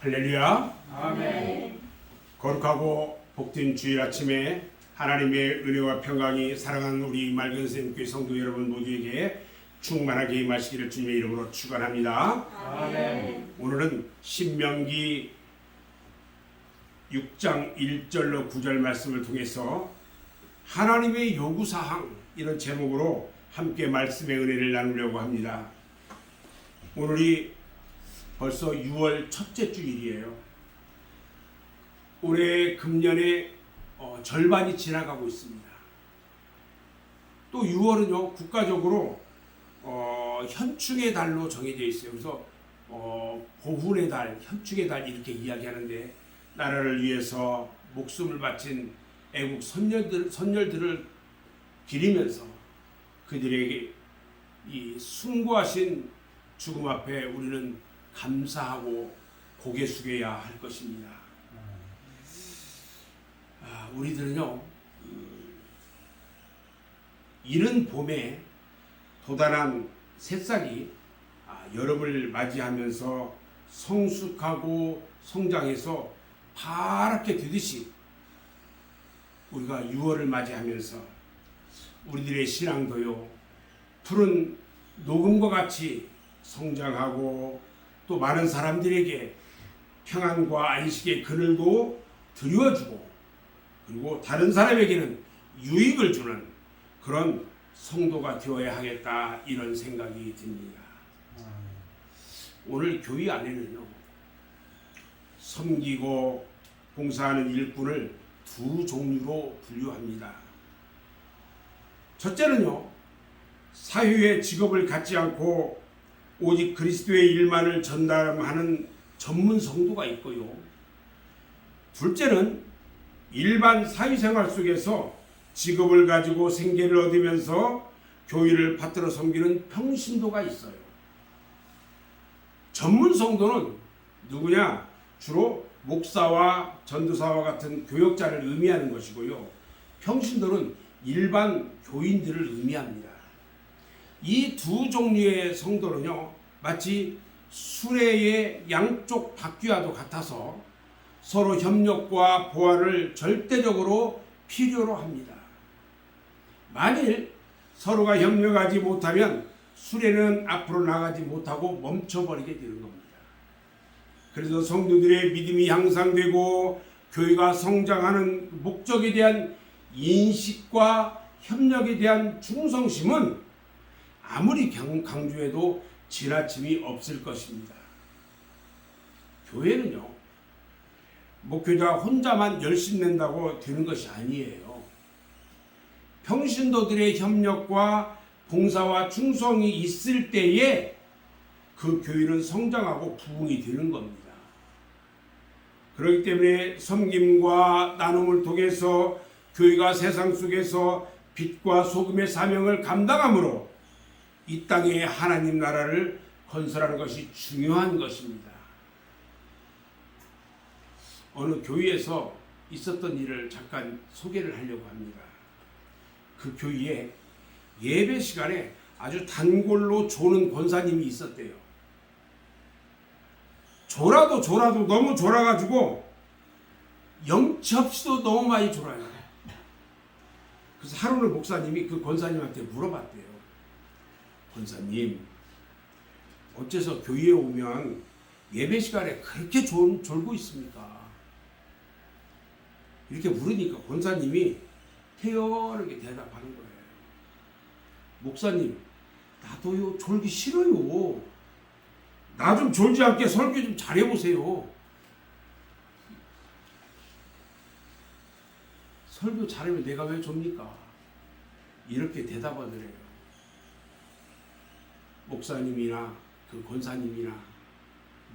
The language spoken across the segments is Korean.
할렐루야. 아멘. 거룩하고 복된 주일 아침에 하나님의 은혜와 평강이 사랑하는 우리 맑은 샘교회 성도 여러분 모두에게 충만하게 임하시기를 주님의 이름으로 축원합니다. 아멘. 오늘은 신명기 6장 1절로 9절 말씀을 통해서 하나님의 요구 사항 이런 제목으로 함께 말씀의 은혜를 나누려고 합니다. 오늘이 벌써 6월 첫째 주일이에요. 올해 금년의 어, 절반이 지나가고 있습니다. 또 6월은요 국가적으로 어, 현충의 달로 정해져 있어요. 그래서 어, 보훈의 달, 현충의 달 이렇게 이야기하는데 나라를 위해서 목숨을 바친 애국 선녀들 선열들을 기리면서 그들에게 이 숭고하신 죽음 앞에 우리는 감사하고 고개 숙여야 할 것입니다. 아, 우리들은요 음, 이른 봄에 도단한 새싹이 아, 여름을 맞이하면서 성숙하고 성장해서 파랗게 되듯이 우리가 6월을 맞이하면서 우리들의 신앙도요 푸른 녹음과 같이 성장하고 또 많은 사람들에게 평안과 안식의 그늘도 드리워주고 그리고 다른 사람에게는 유익을 주는 그런 성도가 되어야 하겠다 이런 생각이 듭니다. 오늘 교회 안에는요 섬기고 봉사하는 일꾼을 두 종류로 분류합니다. 첫째는요 사회의 직업을 갖지 않고 오직 그리스도의 일만을 전담하는 전문 성도가 있고요. 둘째는 일반 사회생활 속에서 직업을 가지고 생계를 얻으면서 교회를 받들어 섬기는 평신도가 있어요. 전문 성도는 누구냐? 주로 목사와 전도사와 같은 교역자를 의미하는 것이고요. 평신도는 일반 교인들을 의미합니다. 이 두 종류의 성도는요, 마치 수레의 양쪽 바퀴와도 같아서 서로 협력과 보완을 절대적으로 필요로 합니다. 만일 서로가 협력하지 못하면 수레는 앞으로 나가지 못하고 멈춰버리게 되는 겁니다. 그래서 성도들의 믿음이 향상되고 교회가 성장하는 목적에 대한 인식과 협력에 대한 충성심은 아무리 강조해도 지나침이 없을 것입니다. 교회는요, 목회자 혼자만 열심 낸다고 되는 것이 아니에요. 평신도들의 협력과 봉사와 충성이 있을 때에 그 교회는 성장하고 부흥이 되는 겁니다. 그렇기 때문에 섬김과 나눔을 통해서 교회가 세상 속에서 빛과 소금의 사명을 감당함으로 이 땅에 하나님 나라를 건설하는 것이 중요한 것입니다. 어느 교회에서 있었던 일을 잠깐 소개를 하려고 합니다. 그 교회에 예배 시간에 아주 단골로 조는 권사님이 있었대요. 졸아도 졸아도 너무 졸아가지고 영치 없이도 너무 많이 졸아요. 그래서 하루는 목사님이 그 권사님한테 물어봤대요. 권사님, 어째서 교회에 오면 예배 시간에 그렇게 졸, 졸고 있습니까? 이렇게 물으니까 권사님이 태연하게 대답하는 거예요. 목사님, 나도요 졸기 싫어요. 나 좀 졸지 않게 설교 좀 잘해보세요. 설교 잘하면 내가 왜 졸니까? 이렇게 대답하더래요. 목사님이나 그 권사님이나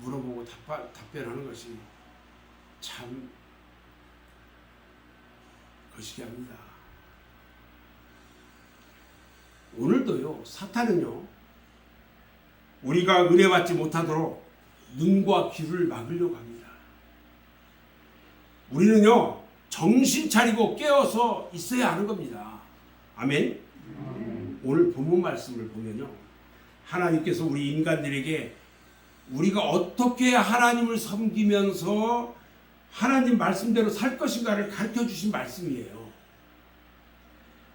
물어보고 답, 답변하는 것이 참 거시기 합니다. 오늘도요 사탄은요 우리가 은혜 받지 못하도록 눈과 귀를 막으려고 합니다. 우리는요 정신 차리고 깨어서 있어야 하는 겁니다. 아멘. 오늘 본문 말씀을 보면요 하나님께서 우리 인간들에게 우리가 어떻게 하나님을 섬기면서 하나님 말씀대로 살 것인가를 가르쳐 주신 말씀이에요.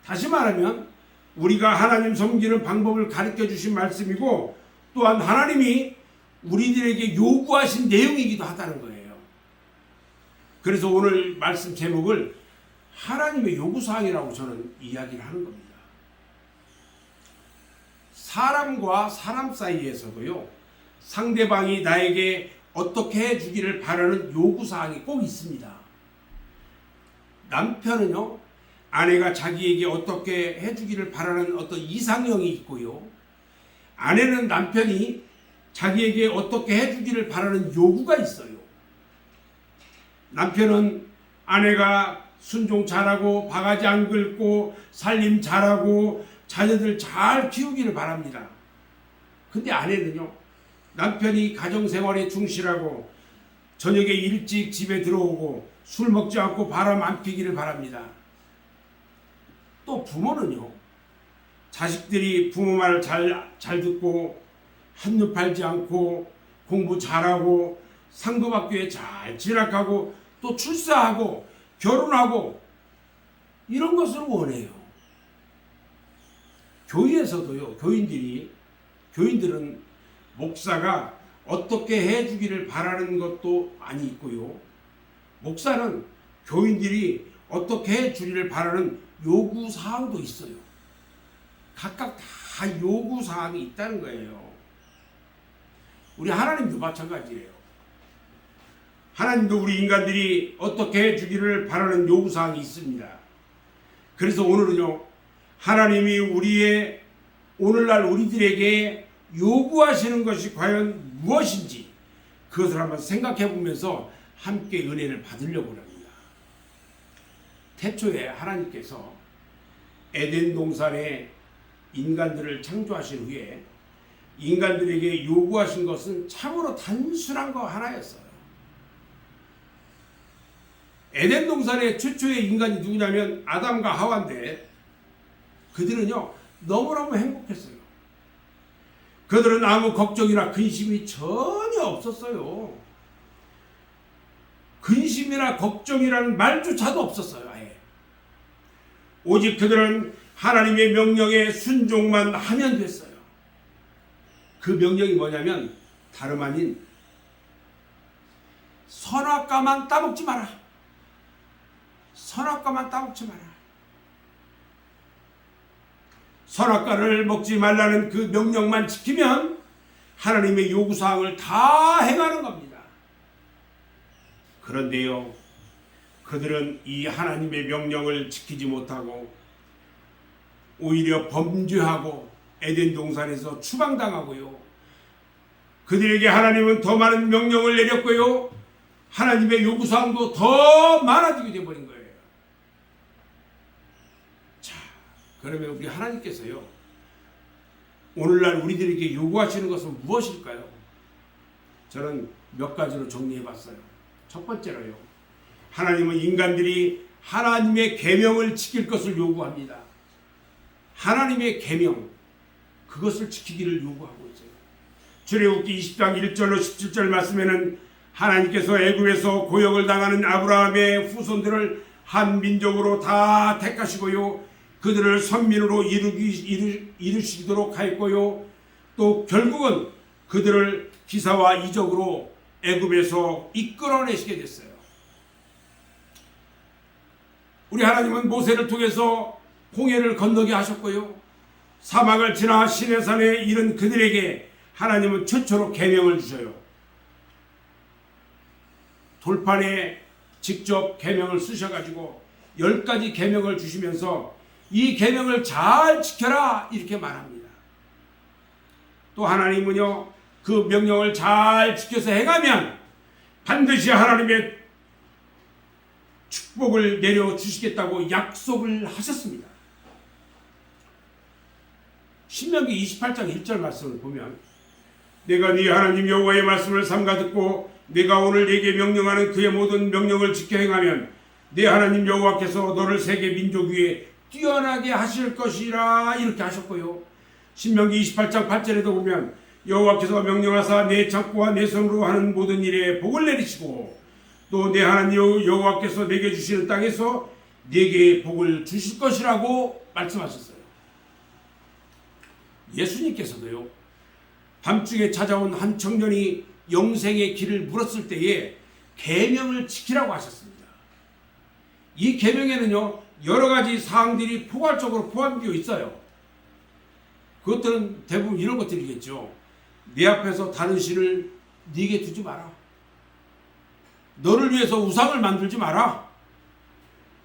다시 말하면 우리가 하나님 섬기는 방법을 가르쳐 주신 말씀이고 또한 하나님이 우리들에게 요구하신 내용이기도 하다는 거예요. 그래서 오늘 말씀 제목을 하나님의 요구사항이라고 저는 이야기를 하는 겁니다. 사람과 사람 사이에서도요, 상대방이 나에게 어떻게 해주기를 바라는 요구사항이 꼭 있습니다. 남편은요, 아내가 자기에게 어떻게 해주기를 바라는 어떤 이상형이 있고요. 아내는 남편이 자기에게 어떻게 해주기를 바라는 요구가 있어요. 남편은 아내가 순종 잘하고 바가지 안 긁고 살림 잘하고 자녀들 잘 키우기를 바랍니다. 근데 아내는요. 남편이 가정생활에 충실하고 저녁에 일찍 집에 들어오고 술 먹지 않고 바람 안 피기를 바랍니다. 또 부모는요. 자식들이 부모 말을 잘, 잘 듣고 한눈 팔지 않고 공부 잘하고 상도학교에 잘 진학하고 또 출세하고 결혼하고 이런 것을 원해요. 교회에서도요. 교인들이 교인들은 목사가 어떻게 해주기를 바라는 것도 많이 있고요. 목사는 교인들이 어떻게 해주기를 바라는 요구 사항도 있어요. 각각 다 요구 사항이 있다는 거예요. 우리 하나님도 마찬가지예요. 하나님도 우리 인간들이 어떻게 해주기를 바라는 요구 사항이 있습니다. 그래서 오늘은요, 하나님이 우리의 오늘날 우리들에게 요구하시는 것이 과연 무엇인지 그것을 한번 생각해 보면서 함께 은혜를 받으려고 합니다. 태초에 하나님께서 에덴 동산에 인간들을 창조하신 후에 인간들에게 요구하신 것은 참으로 단순한 거 하나였어요. 에덴 동산의 최초의 인간이 누구냐면 아담과 하와인데 그들은요 너무너무 행복했어요. 그들은 아무 걱정이나 근심이 전혀 없었어요. 근심이나 걱정이라는 말조차도 없었어요. 아예. 오직 그들은 하나님의 명령에 순종만 하면 됐어요. 그 명령이 뭐냐면 다름 아닌 선악과만 따먹지 마라. 선악과만 따먹지 마라. 선악과를 먹지 말라는 그 명령만 지키면 하나님의 요구사항을 다 행하는 겁니다. 그런데요, 그들은 이 하나님의 명령을 지키지 못하고 오히려 범죄하고 에덴 동산에서 추방당하고요. 그들에게 하나님은 더 많은 명령을 내렸고요. 하나님의 요구사항도 더 많아지게 되어버린 거예요. 자, 그러면 우리 하나님께서요. 오늘날 우리들에게 요구하시는 것은 무엇일까요? 저는 몇 가지로 정리해 봤어요. 첫 번째로요. 하나님은 인간들이 하나님의 계명을 지킬 것을 요구합니다. 하나님의 계명 그것을 지키기를 요구하고 있어요. 출애굽기 20장 1절로 17절 말씀에는 하나님께서 애굽에서 고역을 당하는 아브라함의 후손들을 한 민족으로 다 택하시고요. 그들을 선민으로 이루기, 이루, 이루 시도록 하였고요. 또 결국은 그들을 기사와 이적으로 애굽에서 이끌어내시게 됐어요. 우리 하나님은 모세를 통해서 홍해를 건너게 하셨고요. 사막을 지나 시내산에 이른 그들에게 하나님은 최초로 계명을 주셔요. 돌판에 직접 계명을 쓰셔가지고 열 가지 계명을 주시면서 이 계명을 잘 지켜라 이렇게 말합니다. 또 하나님은요 그 명령을 잘 지켜서 행하면 반드시 하나님의 축복을 내려 주시겠다고 약속을 하셨습니다. 신명기 28장 1절 말씀을 보면 내가 네 하나님 여호와의 말씀을 삼가 듣고 내가 오늘 네게 명령하는 그의 모든 명령을 지켜 행하면 네 하나님 여호와께서 너를 세계 민족 위에 뛰어나게 하실 것이라 이렇게 하셨고요. 신명기 28장 8절에도 보면 여호와께서 명령하사 내 창고와 내 성으로 하는 모든 일에 복을 내리시고 또 내 하나님 여호- 여호와께서 내게 주시는 땅에서 내게 복을 주실 것이라고 말씀하셨어요. 예수님께서도요. 밤중에 찾아온 한 청년이 영생의 길을 물었을 때에 계명을 지키라고 하셨습니다. 이 계명에는요 여러 가지 사항들이 포괄적으로 포함되어 있어요. 그것들은 대부분 이런 것들이겠죠. 내 앞에서 다른 신을 네게 두지 마라. 너를 위해서 우상을 만들지 마라.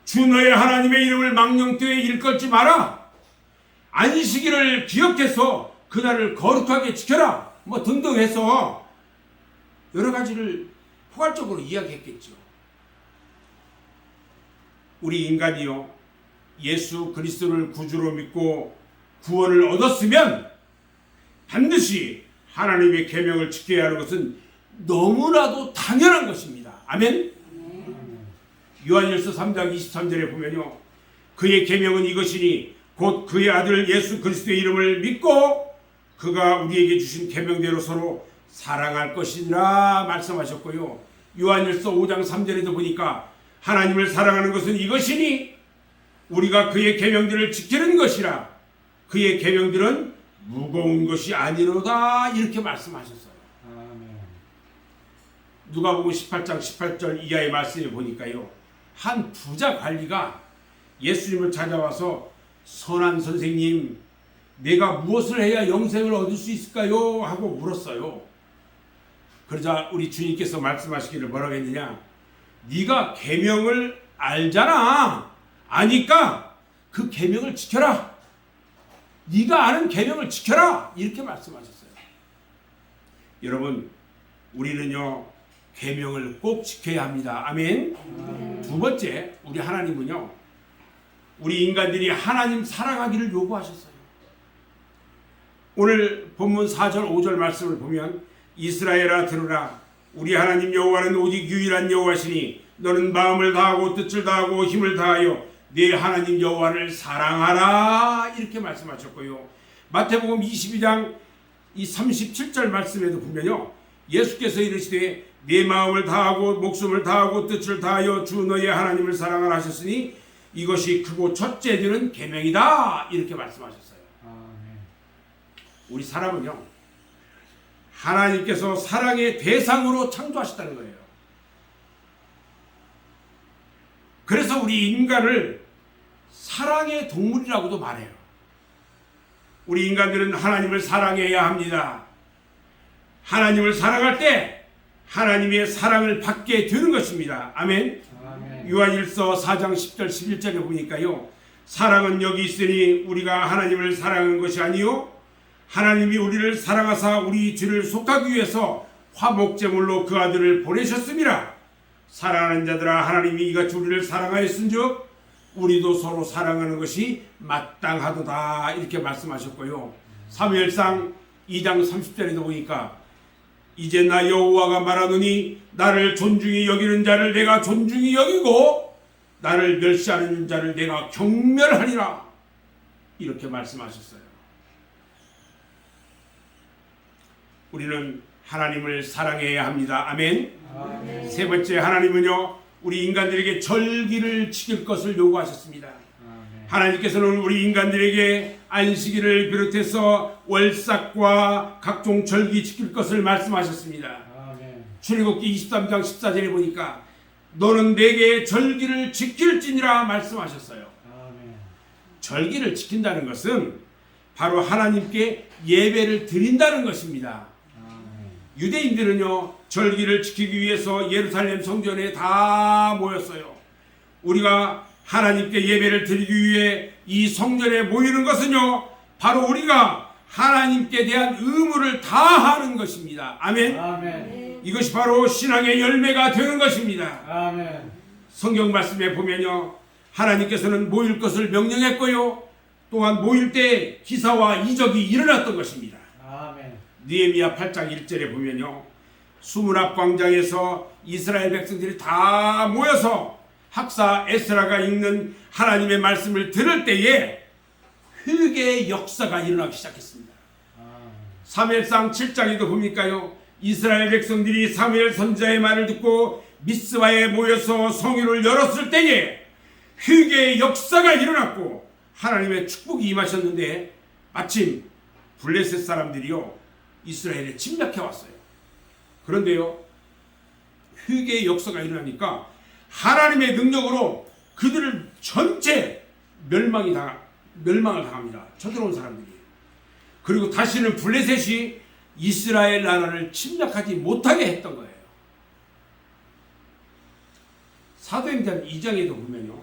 주 너의 하나님의 이름을 망령되에 일컬지 마라. 안식일을 기억해서 그날을 거룩하게 지켜라. 뭐 등등 해서 여러 가지를 포괄적으로 이야기했겠죠. 우리 인간이요 예수 그리스도를 구주로 믿고 구원을 얻었으면 반드시 하나님의 계명을 지켜야 하는 것은 너무나도 당연한 것입니다. 아멘. 요한일서 3장 23절에 보면요. 그의 계명은 이것이니 곧 그의 아들 예수 그리스도의 이름을 믿고 그가 우리에게 주신 계명대로 서로 사랑할 것이라 말씀하셨고요. 요한일서 5장 3절에도 보니까 하나님을 사랑하는 것은 이것이니 우리가 그의 계명들을 지키는 것이라 그의 계명들은 무거운 것이 아니로다 이렇게 말씀하셨어요. 누가복음 18장 18절 이하의 말씀에 보니까요. 한 부자 관리가 예수님을 찾아와서 선한 선생님 내가 무엇을 해야 영생을 얻을 수 있을까요? 하고 물었어요. 그러자 우리 주님께서 말씀하시기를 뭐라고 했느냐? 네가 계명을 알잖아. 아니까 그 계명을 지켜라. 네가 아는 계명을 지켜라. 이렇게 말씀하셨어요. 여러분 우리는요 계명을 꼭 지켜야 합니다. 아멘. 두 번째 우리 하나님은요 우리 인간들이 하나님 사랑하기를 요구하셨어요. 오늘 본문 4절 5절 말씀을 보면 이스라엘아 들으라 우리 하나님 여호와는 오직 유일한 여호와시니 너는 마음을 다하고 뜻을 다하고 힘을 다하여 네 하나님 여호와를 사랑하라 이렇게 말씀하셨고요. 마태복음 22장 이 37절 말씀에도 보면요. 예수께서 이르시되 내 마음을 다하고 목숨을 다하고 뜻을 다하여 주 너의 하나님을 사랑하라 하셨으니 이것이 크고 첫째 되는 계명이다 이렇게 말씀하셨어요. 아멘. 우리 사람은요. 하나님께서 사랑의 대상으로 창조하셨다는 거예요. 그래서 우리 인간을 사랑의 동물이라고도 말해요. 우리 인간들은 하나님을 사랑해야 합니다. 하나님을 사랑할 때 하나님의 사랑을 받게 되는 것입니다. 아멘. 아멘. 요한일서 4장 10절 11절에 보니까요. 사랑은 여기 있으니 우리가 하나님을 사랑한 것이 아니요 하나님이 우리를 사랑하사 우리 죄를 속하기 위해서 화목제물로 그 아들을 보내셨습니다. 사랑하는 자들아 하나님이 이같이 우리를 사랑하였은즉 우리도 서로 사랑하는 것이 마땅하도다 이렇게 말씀하셨고요. 사무엘상 2장 30절에도 보니까 이제 나 여호와가 말하노니 나를 존중히 여기는 자를 내가 존중히 여기고 나를 멸시하는 자를 내가 경멸하리라 이렇게 말씀하셨어요. 우리는 하나님을 사랑해야 합니다. 아멘. 아멘. 세 번째 하나님은요 우리 인간들에게 절기를 지킬 것을 요구하셨습니다. 아멘. 하나님께서는 우리 인간들에게 안식일을 비롯해서 월삭과 각종 절기 지킬 것을 말씀하셨습니다. 아멘. 출애굽기 23장 14절에 보니까 너는 내게 절기를 지킬지니라 말씀하셨어요. 아멘. 절기를 지킨다는 것은 바로 하나님께 예배를 드린다는 것입니다. 유대인들은요 절기를 지키기 위해서 예루살렘 성전에 다 모였어요. 우리가 하나님께 예배를 드리기 위해 이 성전에 모이는 것은요 바로 우리가 하나님께 대한 의무를 다하는 것입니다. 아멘. 아멘. 이것이 바로 신앙의 열매가 되는 것입니다. 아멘. 성경 말씀에 보면요 하나님께서는 모일 것을 명령했고요 또한 모일 때 기사와 이적이 일어났던 것입니다. 느헤미야 8장 1절에 보면요. 수문 앞 광장에서 이스라엘 백성들이 다 모여서 학사 에스라가 읽는 하나님의 말씀을 들을 때에 회개의 역사가 일어나기 시작했습니다. 사무엘상 7장에도 보니까요. 이스라엘 백성들이 사무엘 선자의 말을 듣고 미스바에 모여서 성유를 열었을 때에 휴게의 역사가 일어났고 하나님의 축복이 임하셨는데 마침 블레셋 사람들이요 이스라엘에 침략해 왔어요. 그런데요 휴게의 역사가 일어나니까 하나님의 능력으로 그들을 전체 멸망이 당 멸망을 당합니다. 쳐들어온 사람들이. 그리고 다시는 블레셋이 이스라엘 나라를 침략하지 못하게 했던 거예요. 사도행전 2장에도 보면요.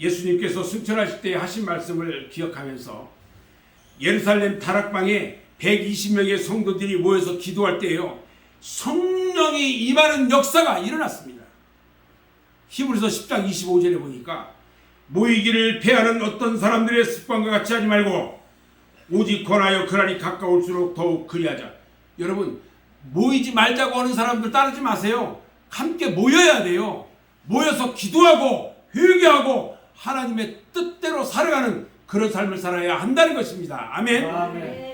예수님께서 승천하실 때 하신 말씀을 기억하면서 예루살렘 다락방에 120명의 성도들이 모여서 기도할 때요. 성령이 임하는 역사가 일어났습니다. 히브리서 10장 25절에 보니까 모이기를 패하는 어떤 사람들의 습관과 같이 하지 말고 오직 권하여 그날이 가까울수록 더욱 그리하자. 여러분 모이지 말자고 하는 사람들 따르지 마세요. 함께 모여야 돼요. 모여서 기도하고 회개하고 하나님의 뜻대로 살아가는 그런 삶을 살아야 한다는 것입니다. 아멘. 아멘.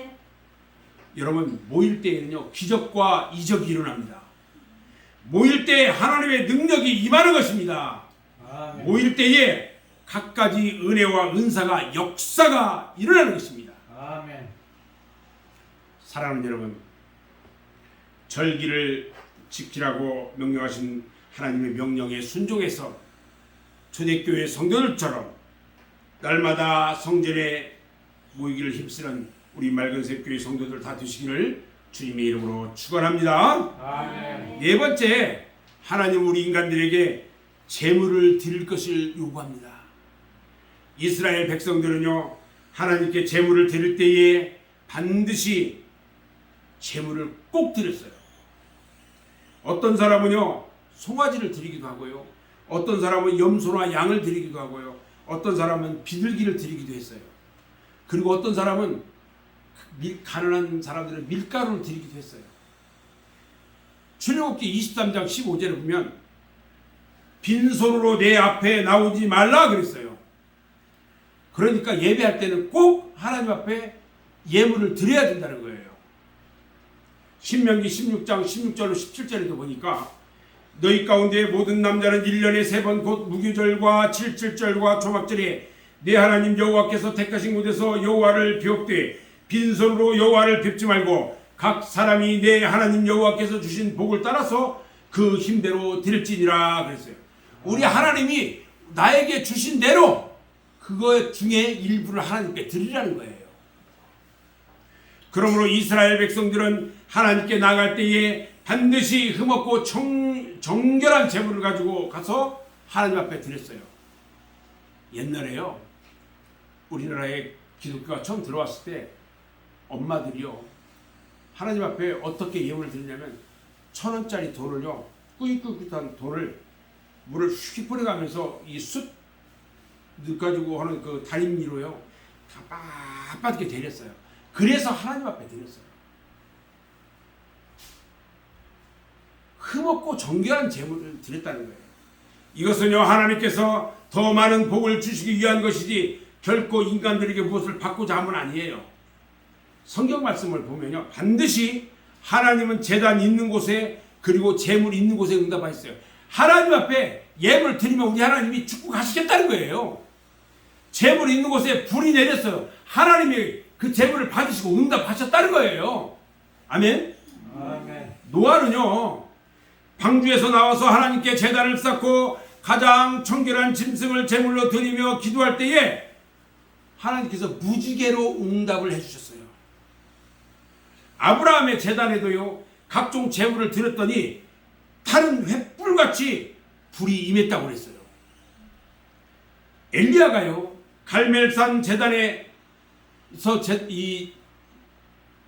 여러분 모일 때에는요 기적과 이적이 일어납니다. 모일 때 하나님의 능력이 임하는 것입니다. 아멘. 모일 때에 갖가지 은혜와 은사가 역사가 일어나는 것입니다. 아멘. 사랑하는 여러분, 절기를 지키라고 명령하신 하나님의 명령에 순종해서 초대교회 성도들처럼 날마다 성전에 모이기를 힘쓰는 우리 맑은색 교회 성도들 다 되시기를 주님의 이름으로 축원합니다. 아멘. 네 번째, 하나님 우리 인간들에게 재물을 드릴 것을 요구합니다. 이스라엘 백성들은요, 하나님께 재물을 드릴 때에 반드시 재물을 꼭 드렸어요. 어떤 사람은요, 송아지를 드리기도 하고요. 어떤 사람은 염소나 양을 드리기도 하고요. 어떤 사람은 비둘기를 드리기도 했어요. 그리고 어떤 사람은 밀, 가난한 사람들은 밀가루를 드리기도 했어요. 출애굽기 23장 15절에 보면 빈손으로 내 앞에 나오지 말라 그랬어요. 그러니까 예배할 때는 꼭 하나님 앞에 예물을 드려야 된다는 거예요. 신명기 16장 16절로 17절에도 보니까 너희 가운데 모든 남자는 1년에 세 번 곧 무교절과 칠칠절과 초막절에 내 하나님 여호와께서 택하신 곳에서 여호와를 비옥되 빈손으로 여호와를 뵙지 말고 각 사람이 내 하나님 여호와께서 주신 복을 따라서 그 힘대로 드릴지니라 그랬어요. 우리 하나님이 나에게 주신 대로 그거 중에 일부를 하나님께 드리라는 거예요. 그러므로 이스라엘 백성들은 하나님께 나갈 때에 반드시 흠없고 정, 정결한 재물을 가지고 가서 하나님 앞에 드렸어요. 옛날에요. 우리나라에 기독교가 처음 들어왔을 때 엄마들이요. 하나님 앞에 어떻게 예물을 드리냐면 천 원짜리 돈을요. 꾸깃꾸깃한 돈을 물을 휙 뿌려가면서 이숯 넣어가지고 하는 그 다림미로요. 다 빳빳하게 데렸어요. 그래서 하나님 앞에 드렸어요. 흠없고 정결한 제물을 드렸다는 거예요. 이것은요 하나님께서 더 많은 복을 주시기 위한 것이지 결코 인간들에게 무엇을 받고자 함은 아니에요. 성경 말씀을 보면요 반드시 하나님은 재단 있는 곳에 그리고 재물 있는 곳에 응답하셨어요. 하나님 앞에 예물 드리면 우리 하나님이 축복하시겠다는 거예요. 재물 있는 곳에 불이 내렸어요. 하나님이 그 재물을 받으시고 응답하셨다는 거예요. 아멘. 아멘. 노아는요 방주에서 나와서 하나님께 제단을 쌓고 가장 청결한 짐승을 제물로 드리며 기도할 때에 하나님께서 무지개로 응답을 해주셨어요. 아브라함의 제단에도요 각종 제물을 드렸더니 타는 횃불같이 불이 임했다고 그랬어요. 엘리야가요 갈멜산 제단에서 제, 이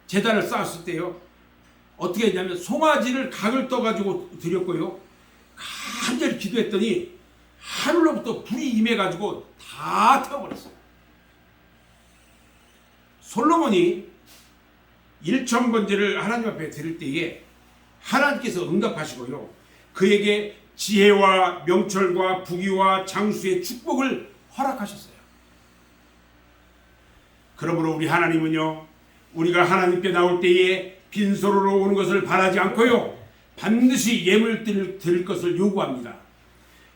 제단을 쌓았을 때요 어떻게 했냐면 송아지를 각을 떠가지고 드렸고요. 간절히 기도했더니 하늘로부터 불이 임해가지고 다 태워버렸어요. 솔로몬이 일천 번제를 하나님 앞에 드릴 때에 하나님께서 응답하시고요. 그에게 지혜와 명철과 부귀와 장수의 축복을 허락하셨어요. 그러므로 우리 하나님은요. 우리가 하나님께 나올 때에 빈소로로 오는 것을 바라지 않고요. 반드시 예물 드릴, 것을 요구합니다.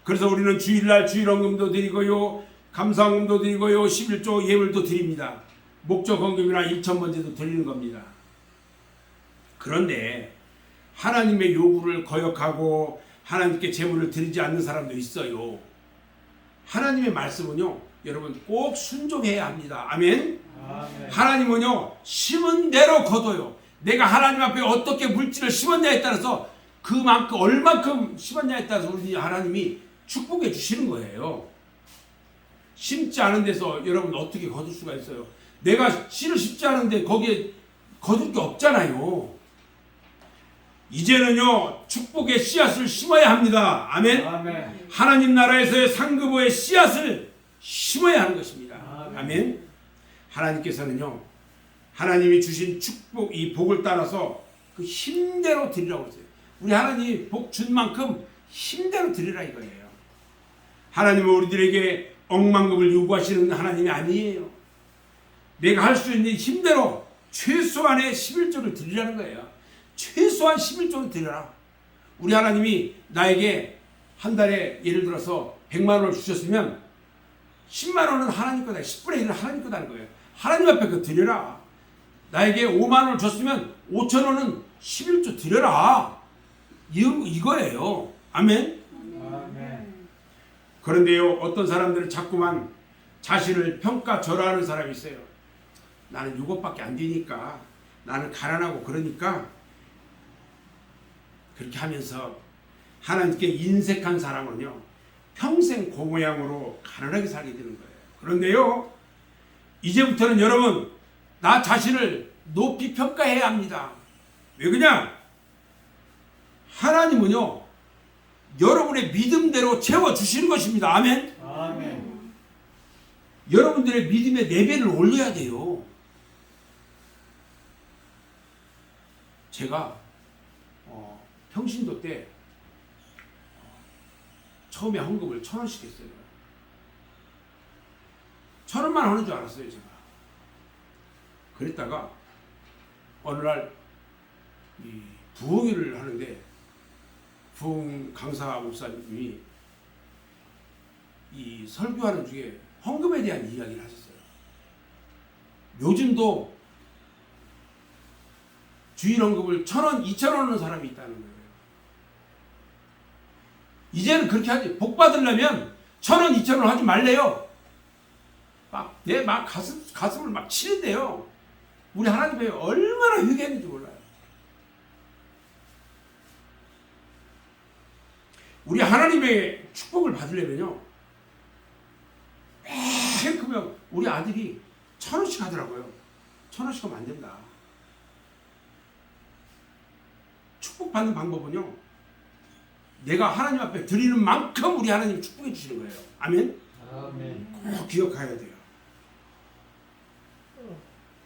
그래서 우리는 주일날 주일헌금도 드리고요. 감사헌금도 드리고요. 11조 예물도 드립니다. 목적 헌금이나 일천번제도 드리는 겁니다. 그런데 하나님의 요구를 거역하고 하나님께 제물을 드리지 않는 사람도 있어요. 하나님의 말씀은요, 여러분 꼭 순종해야 합니다. 아멘. 하나님은요 심은 대로 거둬요. 내가 하나님 앞에 어떻게 물질을 심었냐에 따라서 그만큼 얼만큼 심었냐에 따라서 우리 하나님이 축복해 주시는 거예요. 심지 않은 데서 여러분 어떻게 거둘 수가 있어요? 내가 씨를 심지 않은데 거기에 거둘 게 없잖아요. 이제는요 축복의 씨앗을 심어야 합니다. 아멘. 아멘. 하나님 나라에서의 상급의 씨앗을 심어야 하는 것입니다. 아멘. 아멘. 하나님께서는요, 하나님이 주신 축복, 이 복을 따라서 그 힘대로 드리라고 했어요. 우리 하나님이 복준 만큼 힘대로 드리라 이거예요. 하나님은 우리들에게 억만금을 요구하시는 하나님이 아니에요. 내가 할 수 있는 힘대로 최소한의 11조를 드리라는 거예요. 최소한 11조를 드려라. 우리 하나님이 나에게 한 달에 예를 들어서 100만 원을 주셨으면 10만 원은 하나님 거다. 10분의 1은 하나님 거다는 거예요. 하나님 앞에 그 드려라. 나에게 5만 원을 줬으면 5천 원은 11조 드려라. 이, 이거예요. 아멘. 그런데요, 어떤 사람들은 자꾸만 자신을 평가절하하는 사람이 있어요. 나는 이것밖에 안 되니까, 나는 가난하고 그러니까, 그렇게 하면서 하나님께 인색한 사람은요, 평생 그 모양으로 가난하게 살게 되는 거예요. 그런데요, 이제부터는 여러분, 나 자신을 높이 평가해야 합니다. 왜 그냥? 하나님은요, 여러분의 믿음대로 채워 주시는 것입니다. 아멘. 아멘. 여러분들의 믿음의 레벨을 올려야 돼요. 제가 어, 평신도 때 어, 처음에 헌금을 천 원씩 했어요. 천 원만 하는 줄 알았어요, 제가. 그랬다가 어느 날이 부흥회를 하는데 부흥 강사 목사님이 이 설교하는 중에 헌금에 대한 이야기를 하셨어요. 요즘도 주일 헌금을 천 원, 이천 원 하는 사람이 있다는 거예요. 이제는 그렇게 하지. 복 받으려면 천 원, 이천 원 하지 말래요. 막, 내 막 가슴, 가슴을 막 치는데요. 우리 하나님이 얼마나 회개했는지 몰라요. 우리 하나님의 축복을 받으려면요. 맨 크면 우리 아들이 천 원씩 하더라고요. 천 원씩 하면 안 된다. 축복받는 방법은요. 내가 하나님 앞에 드리는 만큼 우리 하나님이 축복해 주시는 거예요. 아멘. 아멘. 꼭 기억해야 돼요.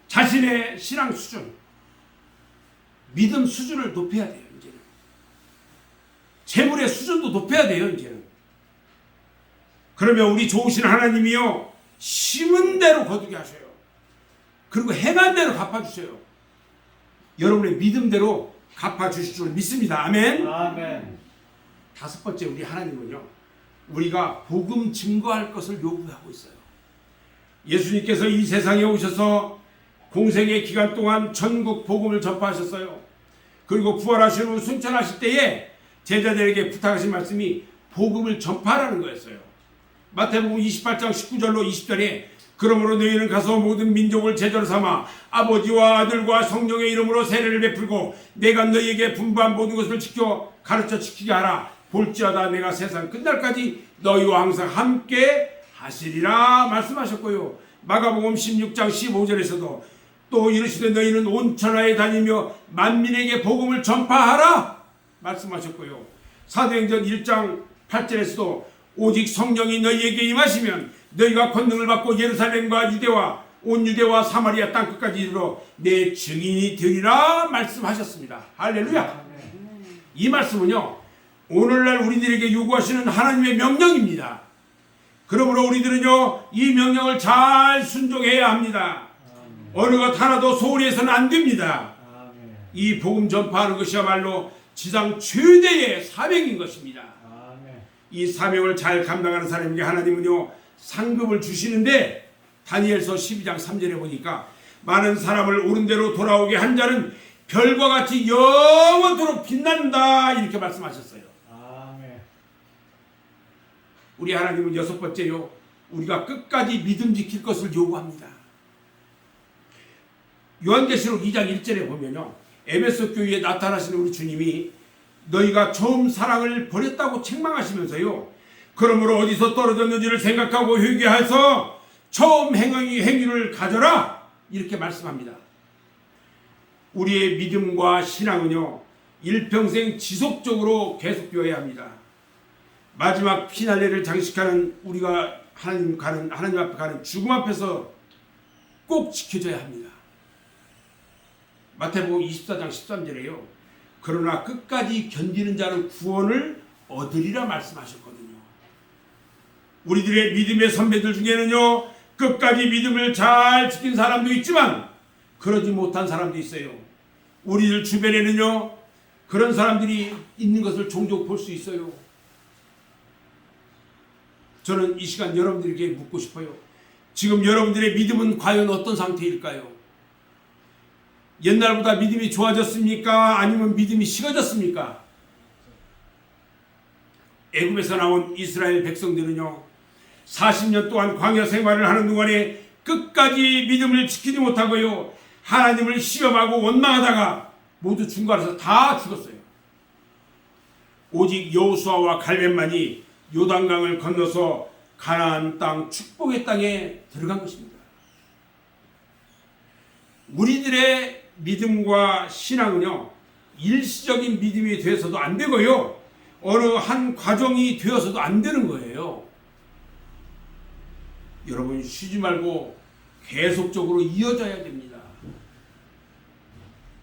자신의 신앙 수준, 믿음 수준을 높여야 돼요. 이제는 재물의 수준도 높여야 돼요. 이제는 그러면 우리 좋으신 하나님이요 심은 대로 거두게 하셔요. 그리고 행한 대로 갚아주셔요. 여러분의 믿음대로 갚아 주실 줄 믿습니다. 아멘. 아멘. 다섯 번째 우리 하나님은요. 우리가 복음 증거할 것을 요구하고 있어요. 예수님께서 이 세상에 오셔서 공생의 기간 동안 전국 복음을 전파하셨어요. 그리고 부활하신 후 승천하실 때에 제자들에게 부탁하신 말씀이 복음을 전파하라는 거였어요. 마태복음 28장 19절로 20절에 그러므로 너희는 가서 모든 민족을 제자로 삼아 아버지와 아들과 성령의 이름으로 세례를 베풀고 내가 너희에게 분부한 모든 것을 지켜 가르쳐 지키게 하라. 볼지어다 내가 세상 끝날까지 너희와 항상 함께 하시리라 말씀하셨고요. 마가복음 16장 15절에서도 또 이르시되 너희는 온 천하에 다니며 만민에게 복음을 전파하라 말씀하셨고요. 사도행전 1장 8절에서도 오직 성령이 너희에게 임하시면 너희가 권능을 받고 예루살렘과 유대와 온 유대와 사마리아 땅 끝까지 이르러 내 증인이 되리라 말씀하셨습니다. 할렐루야. 이 말씀은요. 오늘날 우리들에게 요구하시는 하나님의 명령입니다. 그러므로 우리들은요. 이 명령을 잘 순종해야 합니다. 어느 것 하나도 소홀히 해서는 안 됩니다. 이 복음 전파하는 것이야말로 지상 최대의 사명인 것입니다. 이 사명을 잘 감당하는 사람에게 하나님은요 상급을 주시는데 다니엘서 12장 3절에 보니까 많은 사람을 옳은 대로 돌아오게 한 자는 별과 같이 영원토록 빛난다 이렇게 말씀하셨어요. 아멘. 우리 하나님은 여섯 번째요 우리가 끝까지 믿음 지킬 것을 요구합니다. 요한계시록 2장 1절에 보면요 에베소 교회에 나타나시는 우리 주님이 너희가 처음 사랑을 버렸다고 책망하시면서요 그러므로 어디서 떨어졌는지를 생각하고 회개해서 처음 행위 행위를 가져라 이렇게 말씀합니다. 우리의 믿음과 신앙은요 일평생 지속적으로 계속되어야 합니다. 마지막 피날레를 장식하는 우리가 하나님 가는 하나님 앞에 가는 죽음 앞에서 꼭 지켜져야 합니다. 마태복음 24장 13절에요. 그러나 끝까지 견디는 자는 구원을 얻으리라 말씀하셨거든요. 우리들의 믿음의 선배들 중에는요. 끝까지 믿음을 잘 지킨 사람도 있지만 그러지 못한 사람도 있어요. 우리들 주변에는요. 그런 사람들이 있는 것을 종종 볼 수 있어요. 저는 이 시간 여러분들에게 묻고 싶어요. 지금 여러분들의 믿음은 과연 어떤 상태일까요? 옛날보다 믿음이 좋아졌습니까? 아니면 믿음이 식어졌습니까? 애굽에서 나온 이스라엘 백성들은요. 40년 동안 광야 생활을 하는 동안에 끝까지 믿음을 지키지 못하고요. 하나님을 시험하고 원망하다가 모두 중간에서 다 죽었어요. 오직 여호수아와 갈렙만이 요단강을 건너서 가나안 땅 축복의 땅에 들어간 것입니다. 우리들의 믿음과 신앙은요 일시적인 믿음이 되어서도 안 되고요 어느 한 과정이 되어서도 안 되는 거예요. 여러분 쉬지 말고 계속적으로 이어져야 됩니다.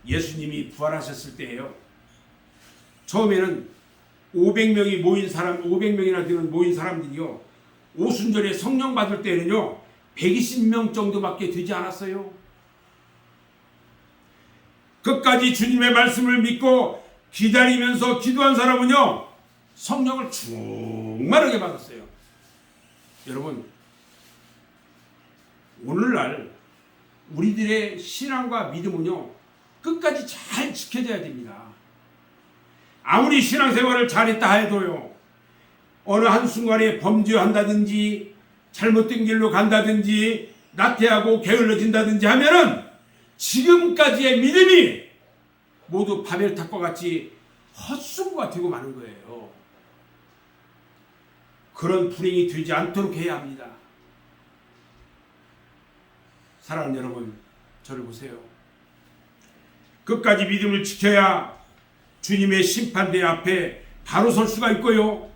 예수님이 부활하셨을 때예요. 처음에는 500명이 모인 사람, 500명이나 되는 모인 사람들이요. 오순절에 성령 받을 때는요. 120명 정도밖에 되지 않았어요. 끝까지 주님의 말씀을 믿고 기다리면서 기도한 사람은요. 성령을 충만하게 받았어요. 여러분, 오늘날 우리들의 신앙과 믿음은요. 끝까지 잘 지켜져야 됩니다. 아무리 신앙생활을 잘했다 해도요. 어느 한순간에 범죄한다든지 잘못된 길로 간다든지 나태하고 게을러진다든지 하면은 지금까지의 믿음이 모두 바벨탑과 같이 헛수고가 되고 마는 거예요. 그런 불행이 되지 않도록 해야 합니다. 사랑하는 여러분, 저를 보세요. 끝까지 믿음을 지켜야 주님의 심판대 앞에 바로 설 수가 있고요.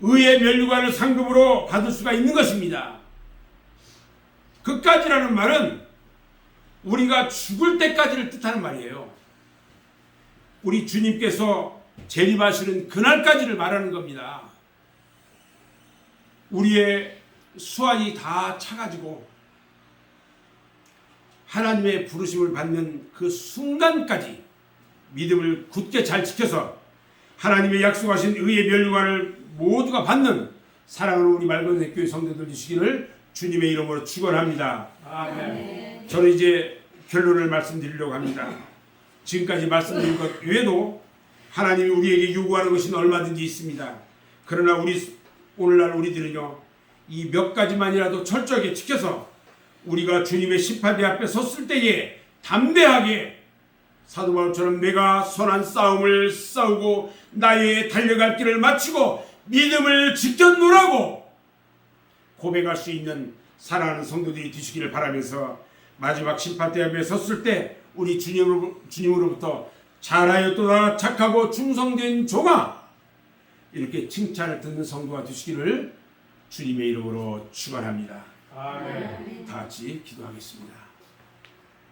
의의 면류관을 상급으로 받을 수가 있는 것입니다. 끝까지라는 말은 우리가 죽을 때까지를 뜻하는 말이에요. 우리 주님께서 재림하시는 그날까지를 말하는 겁니다. 우리의 수완이 다 차가지고 하나님의 부르심을 받는 그 순간까지 믿음을 굳게 잘 지켜서 하나님의 약속하신 의의 멸류관을 모두가 받는 사랑하는 우리 말건대 교회 성도들 되시기를 주님의 이름으로 축원합니다. 아멘. 저는 이제 결론을 말씀드리려고 합니다. 지금까지 말씀드린 것 외에도 하나님이 우리에게 요구하는 것은 얼마든지 있습니다. 그러나 우리 오늘날 우리들은요 이 몇 가지만이라도 철저하게 지켜서 우리가 주님의 심판대 앞에 섰을 때에 담대하게 사도 바울처럼 내가 선한 싸움을 싸우고 나의 달려갈 길을 마치고 믿음을 지켰노라고 고백할 수 있는 사랑하는 성도들이 되시기를 바라면서 마지막 심판대 앞에 섰을 때 우리 주님으로, 주님으로부터 잘하였도다 착하고 충성된 종아 이렇게 칭찬을 듣는 성도가 되시기를 주님의 이름으로 축원합니다. 아멘. 다 같이 기도하겠습니다.